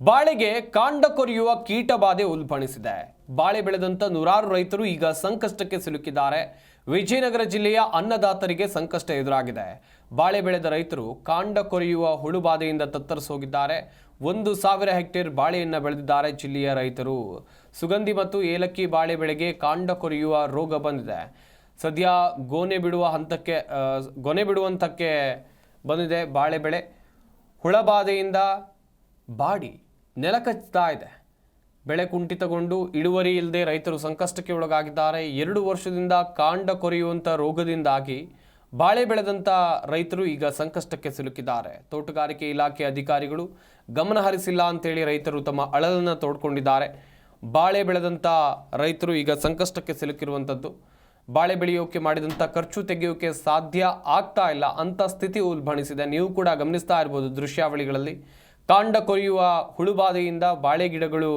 ಬಾಳೆಗೆ ಕಾಂಡ ಕೊರೆಯುವ ಕೀಟ ಬಾಧೆ ಉಲ್ಬಣಿಸಿದೆ. ಬಾಳೆ ಬೆಳೆದಂತ ನೂರಾರು ರೈತರು ಈಗ ಸಂಕಷ್ಟಕ್ಕೆ ಸಿಲುಕಿದ್ದಾರೆ. ವಿಜಯನಗರ ಜಿಲ್ಲೆಯ ಅನ್ನದಾತರಿಗೆ ಸಂಕಷ್ಟ ಎದುರಾಗಿದೆ. ಬಾಳೆ ಬೆಳೆದ ರೈತರು ಕಾಂಡ ಕೊರೆಯುವ ಹುಳು ಬಾಧೆಯಿಂದ ತತ್ತರಿಸೋಗಿದ್ದಾರೆ. ಒಂದು ಸಾವಿರ ಹೆಕ್ಟೇರ್ ಬಾಳೆಯನ್ನು ಬೆಳೆದಿದ್ದಾರೆ ಜಿಲ್ಲೆಯ ರೈತರು. ಸುಗಂಧಿ ಮತ್ತು ಏಲಕ್ಕಿ ಬಾಳೆ ಬೆಳೆಗೆ ಕಾಂಡ ಕೊರೆಯುವ ರೋಗ ಬಂದಿದೆ. ಸದ್ಯ ಗೋನೆ ಬಿಡುವ ಹಂತಕ್ಕೆ ಗೊನೆ ಬಿಡುವಂತಕ್ಕೆ ಬಂದಿದೆ ಬಾಳೆ ಬೆಳೆ. ಹುಳಬಾಧೆಯಿಂದ ಬಾಡಿ ನೆಲಕಚ್ಚುತ್ತಾ ಇದೆ. ಬೆಳೆ ಕುಂಠಿತಗೊಂಡು ಇಳುವರಿ ಇಲ್ಲದೆ ರೈತರು ಸಂಕಷ್ಟಕ್ಕೆ ಒಳಗಾಗಿದ್ದಾರೆ. ಎರಡು ವರ್ಷದಿಂದ ಕಾಂಡ ಕೊರೆಯುವಂಥ ರೋಗದಿಂದಾಗಿ ಬಾಳೆ ಬೆಳೆದಂಥ ರೈತರು ಈಗ ಸಂಕಷ್ಟಕ್ಕೆ ಸಿಲುಕಿದ್ದಾರೆ. ತೋಟಗಾರಿಕೆ ಇಲಾಖೆ ಅಧಿಕಾರಿಗಳು ಗಮನ ಹರಿಸಿಲ್ಲ ಅಂತೇಳಿ ರೈತರು ತಮ್ಮ ಅಳಲನ್ನು ತೋಡ್ಕೊಂಡಿದ್ದಾರೆ. ಬಾಳೆ ಬೆಳೆದಂಥ ರೈತರು ಈಗ ಸಂಕಷ್ಟಕ್ಕೆ ಸಿಲುಕಿರುವಂಥದ್ದು ಬಾಳೆ ಬೆಳೆಯೋಕೆ ಮಾಡಿದಂಥ ಖರ್ಚು ತೆಗೆಯೋಕೆ ಸಾಧ್ಯ ಆಗ್ತಾ ಇಲ್ಲ. ಅಂತ ಸ್ಥಿತಿ ಉಲ್ಬಣಿಸಿದೆ. ನೀವು ಕೂಡ ಗಮನಿಸ್ತಾ ಇರ್ಬೋದು ದೃಶ್ಯಾವಳಿಗಳಲ್ಲಿ. ಕಾಂಡ ಕೊರೆಯುವ ಹುಳುಬಾಧೆಯಿಂದ ಬಾಳೆ ಗಿಡಗಳು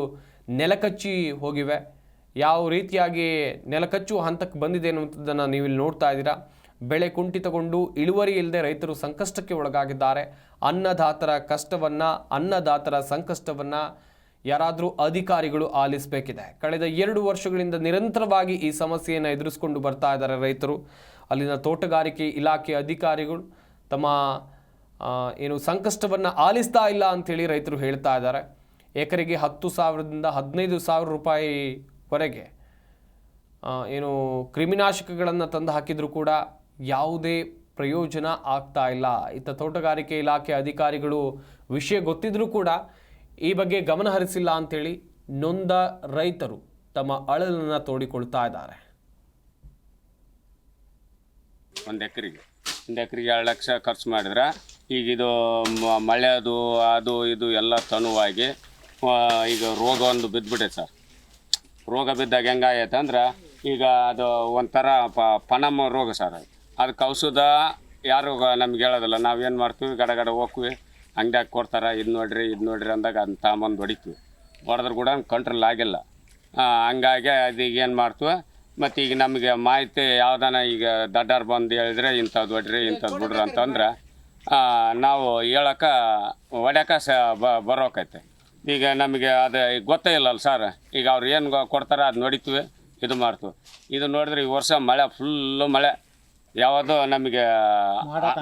ನೆಲಕಚ್ಚಿ ಹೋಗಿವೆ. ಯಾವ ರೀತಿಯಾಗಿ ನೆಲಕಚ್ಚುವ ಹಂತಕ್ಕೆ ಬಂದಿದೆ ಅನ್ನುವಂಥದ್ದನ್ನು ನೀವು ಇಲ್ಲಿ ನೋಡ್ತಾ ಇದ್ದೀರಾ. ಬೆಳೆ ಕುಂಠಿತಗೊಂಡು ಇಳುವರಿ ಇಲ್ಲದೆ ರೈತರು ಸಂಕಷ್ಟಕ್ಕೆ ಒಳಗಾಗಿದ್ದಾರೆ. ಅನ್ನದಾತರ ಕಷ್ಟವನ್ನು, ಅನ್ನದಾತರ ಸಂಕಷ್ಟವನ್ನು ಯಾರಾದರೂ ಅಧಿಕಾರಿಗಳು ಆಲಿಸಬೇಕಿದೆ. ಕಳೆದ ಎರಡು ವರ್ಷಗಳಿಂದ ನಿರಂತರವಾಗಿ ಈ ಸಮಸ್ಯೆಯನ್ನು ಎದುರಿಸ್ಕೊಂಡು ಬರ್ತಾ ಇದ್ದಾರೆ ರೈತರು. ಅಲ್ಲಿನ ತೋಟಗಾರಿಕೆ ಇಲಾಖೆ ಅಧಿಕಾರಿಗಳು ತಮ್ಮ ಏನು ಸಂಕಷ್ಟವನ್ನು ಆಲಿಸ್ತಾ ಇಲ್ಲ ಅಂಥೇಳಿ ರೈತರು ಹೇಳ್ತಾ ಇದ್ದಾರೆ. ಎಕರೆಗೆ ಹತ್ತು ಸಾವಿರದಿಂದ ಹದಿನೈದು ಸಾವಿರ ರೂಪಾಯಿವರೆಗೆ ಏನು ಕ್ರಿಮಿನಾಶಕಗಳನ್ನು ತಂದು ಹಾಕಿದರೂ ಕೂಡ ಯಾವುದೇ ಪ್ರಯೋಜನ ಆಗ್ತಾ ಇಲ್ಲ. ಇತ್ತ ತೋಟಗಾರಿಕೆ ಇಲಾಖೆ ಅಧಿಕಾರಿಗಳು ವಿಷಯ ಗೊತ್ತಿದ್ರೂ ಕೂಡ ಈ ಬಗ್ಗೆ ಗಮನ ಹರಿಸಿಲ್ಲ ಅಂತೇಳಿ ನೊಂದ ರೈತರು ತಮ್ಮ ಅಳಲನ್ನು ತೋಡಿಕೊಳ್ತಾ ಇದ್ದಾರೆ. ಒಂದು ಎಕರೆಗೆ ಒಂದು ಎಕರೆಗೆ ಎರಡು ಲಕ್ಷ ಖರ್ಚು ಮಾಡಿದ್ರೆ ಈಗ ಇದು ಮ- ಮಳೆದು, ಅದು ಇದು ಎಲ್ಲ ತನುವಾಗಿ ಈಗ ರೋಗ ಒಂದು ಬಿದ್ದುಬಿಟ್ಟೈತೆ ಸರ್. ರೋಗ ಬಿದ್ದಾಗ ಹೆಂಗಾಗೈತೆ ಅಂದ್ರೆ, ಈಗ ಅದು ಒಂಥರ ಪ ಪನಮ್ಮ ರೋಗ ಸರ್ ಅದು. ಅದಕ್ಕೆ ಔಷಧ ಯಾರು ನಮ್ಗೆ ಹೇಳೋದಿಲ್ಲ. ನಾವೇನು ಮಾಡ್ತೀವಿ? ಗಡ ಗಡ ಹೋಗ್ತೀವಿ. ಅಂಗಡ್ಯಾಗ ಕೊಡ್ತಾರೆ, ಇದು ನೋಡ್ರಿ ಇದು ನೋಡ್ರಿ ಅಂದಾಗ ಅದನ್ನ ತಗೊಂಬಂದು ಹೊಡಿತೀವಿ. ಹೊಡೆದ್ರೆ ಕೂಡ ಕಂಟ್ರೋಲ್ ಆಗಿಲ್ಲ. ಹಂಗಾಗಿ ಅದೀಗ ಏನು ಮಾಡ್ತೀವಿ? ಮತ್ತು ಈಗ ನಮಗೆ ಮಾಹಿತಿ ಯಾವ್ದಾನ ಈಗ ದಡ್ಡಾರ್ ಬಂದು ಹೇಳಿದ್ರೆ ಇಂಥದ್ದು ಹೊಡ್ರಿ ಇಂಥದ್ದು ಬಿಡ್ರಿ ಅಂತಂದ್ರೆ ನಾವು ಹೇಳಕ್ಕೆ ಹೊಡ್ಯಾಕ ಸ ಬ ಬರೋಕೈತೆ. ಈಗ ನಮಗೆ ಅದು ಗೊತ್ತೇ ಇಲ್ಲಲ್ಲ ಸರ್. ಈಗ ಅವ್ರು ಏನು ಕೊಡ್ತಾರೆ ಅದು ನೋಡಿತೀವಿ ಇದು ಮಾಡ್ತೀವಿ. ಇದು ನೋಡಿದ್ರೆ ಈ ವರ್ಷ ಮಳೆ ಫುಲ್ಲು ಮಳೆ. ಯಾವುದು ನಮಗೆ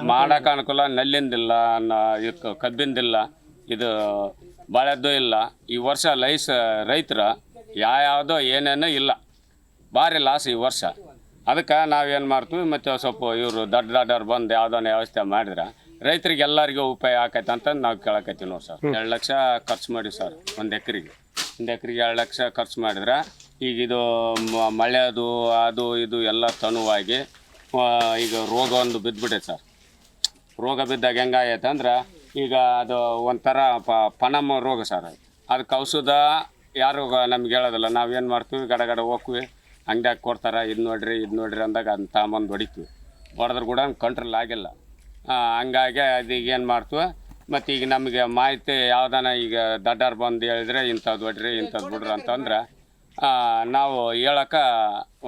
ಮಾಡೋಕೆ ಅನುಕೂಲ ನಲ್ಲಿಂದಿಲ್ಲ ನ- ಇದಕ್ಕೆ ಕಬ್ಬಿಂದಿಲ್ಲ. ಇದು ಬಾಳೆದ್ದು ಇಲ್ಲ. ಈ ವರ್ಷ ಲೈಸ್ ರೈತರ ಯಾವ್ಯಾವುದೋ ಏನೇನೋ ಇಲ್ಲ. ಭಾರಿ ಲಾಸ್ ಈ ವರ್ಷ. ಅದಕ್ಕೆ ನಾವೇನು ಮಾಡ್ತೀವಿ ಮತ್ತು ಸ್ವಲ್ಪ ಇವರು ದೊಡ್ಡ ದೊಡ್ಡವ್ರು ಬಂದು ಯಾವುದೋ ವ್ಯವಸ್ಥೆ ಮಾಡಿದ್ರೆ ರೈತರಿಗೆ ಎಲ್ಲರಿಗೂ ಉಪಾಯ ಆಕೈತೆ ಅಂತ ನಾವು ಕೇಳಕತ್ತೀವಿ ನೋಡಿ ಸರ್. ಎರಡು ಲಕ್ಷ ಖರ್ಚು ಮಾಡಿ ಸರ್ ಒಂದು ಎಕರೆಗೆ. ಒಂದು ಎಕರೆಗೆ ಎರಡು ಲಕ್ಷ ಖರ್ಚು ಮಾಡಿದ್ರೆ ಈಗ ಇದು ಮ- ಮಳೆದು ಅದು ಇದು ಎಲ್ಲ ತನುವಾಗಿ ಈಗ ರೋಗ ಒಂದು ಬಿದ್ದುಬಿಟ್ಟೈತೆ ಸರ್. ರೋಗ ಬಿದ್ದಾಗ ಹೆಂಗಾಗೈತೆ ಅಂದ್ರೆ ಈಗ ಅದು ಒಂಥರ ಪ ಪನಮ ರೋಗ ಸರ್ ಅದು. ಅದಕ್ಕೆ ಔಷಧ ಯಾರು ನಮ್ಗೆ ಹೇಳೋದಿಲ್ಲ. ನಾವೇನು ಮಾಡ್ತೀವಿ? ಗಡ ಗಡ ಹೋಗ್ತೀವಿ. ಅಂಗಡಿಯಾಗಿ ಕೊಡ್ತಾರೆ ಇದು ನೋಡ್ರಿ ಇದು ನೋಡ್ರಿ ಅಂದಾಗ ಅದನ್ನ ತಗೊಂಬಂದು ಹೊಡಿತೀವಿ. ಹೊಡೆದ್ರೆ ಕೂಡ ಕಂಟ್ರೋಲ್ ಆಗಿಲ್ಲ. ಹಂಗಾಗಿ ಅದೀಗ ಏನು ಮಾಡ್ತೀವಿ? ಮತ್ತು ಈಗ ನಮಗೆ ಮಾಹಿತಿ ಯಾವ್ದಾನ ಈಗ ದಡ್ಡಾರ್ ಬಂದು ಹೇಳಿದ್ರೆ ಇಂಥದ್ದು ಹೊಡ್ರಿ ಇಂಥದ್ದು ಬಿಡ್ರಿ ಅಂತಂದ್ರೆ ನಾವು ಹೇಳಕ್ಕೆ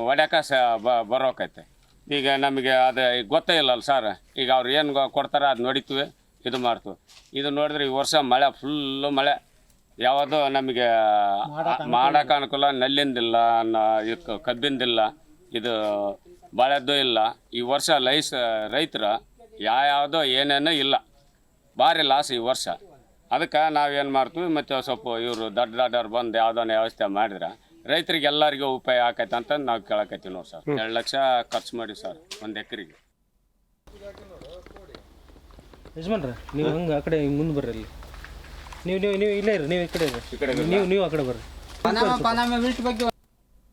ಹೊಡ್ಯಾಕ ಸ ಬ ಬರೋಕೈತೆ. ಈಗ ನಮಗೆ ಅದು ಗೊತ್ತೇ ಇಲ್ಲಲ್ಲ ಸರ್. ಈಗ ಅವ್ರು ಏನು ಕೊಡ್ತಾರೆ ಅದು ನೋಡಿತೀವಿ ಇದು ಮಾಡ್ತೀವಿ. ಇದು ನೋಡಿದ್ರೆ ಈ ವರ್ಷ ಮಳೆ ಫುಲ್ಲು ಮಳೆ. ಯಾವುದು ನಮಗೆ ಮಾಡೋಕೆ ಅನುಕೂಲ ನಲ್ಲಿಂದಿಲ್ಲ ನ- ಇದು ಕಬ್ಬಿಂದಿಲ್ಲ ಇದು ಬಾಳೆದ್ದು ಇಲ್ಲ. ಈ ವರ್ಷ ಲೈಸ್ ರೈತರ ಯಾವ್ಯಾವುದೋ ಏನೇನೋ ಇಲ್ಲ. ಭಾರಿ ಲಾಸ್ ಈ ವರ್ಷ. ಅದಕ್ಕೆ ನಾವೇನು ಮಾಡ್ತೀವಿ ಮತ್ತು ಸ್ವಲ್ಪ ಇವರು ದೊಡ್ಡ ದೊಡ್ಡವ್ರು ಬಂದು ಯಾವುದನ್ನ ವ್ಯವಸ್ಥೆ ಮಾಡಿದ್ರೆ ರೈತರಿಗೆ ಎಲ್ಲರಿಗೂ ಉಪಾಯ ಆಕೈತೆ ಅಂತ ನಾವು ಕೇಳಕತ್ತೀವಿ ನೋಡಿ ಸರ್. ಎರಡು ಲಕ್ಷ ಖರ್ಚು ಮಾಡಿ ಸರ್ ಒಂದು ಎಕರೆಗೆ. ಯಜಮಾನ್ರ ನೀವು ಹಂಗೆ ಆ ಕಡೆ ಮುಂದೆ ಬರ್ರಿ ಅಲ್ಲಿ. ನೀವು ನೀವು ನೀವು ಇಲ್ಲೇ ಇರಿ ನೀವು ಈ ಕಡೆ ಇರಿ ನೀವು ನೀವು ಆ ಕಡೆ ಬರ್ರಿ. ಪನಾಮ ಪನಾಮ ಬಿಟ್ಟು ಬಗ್ಗೆ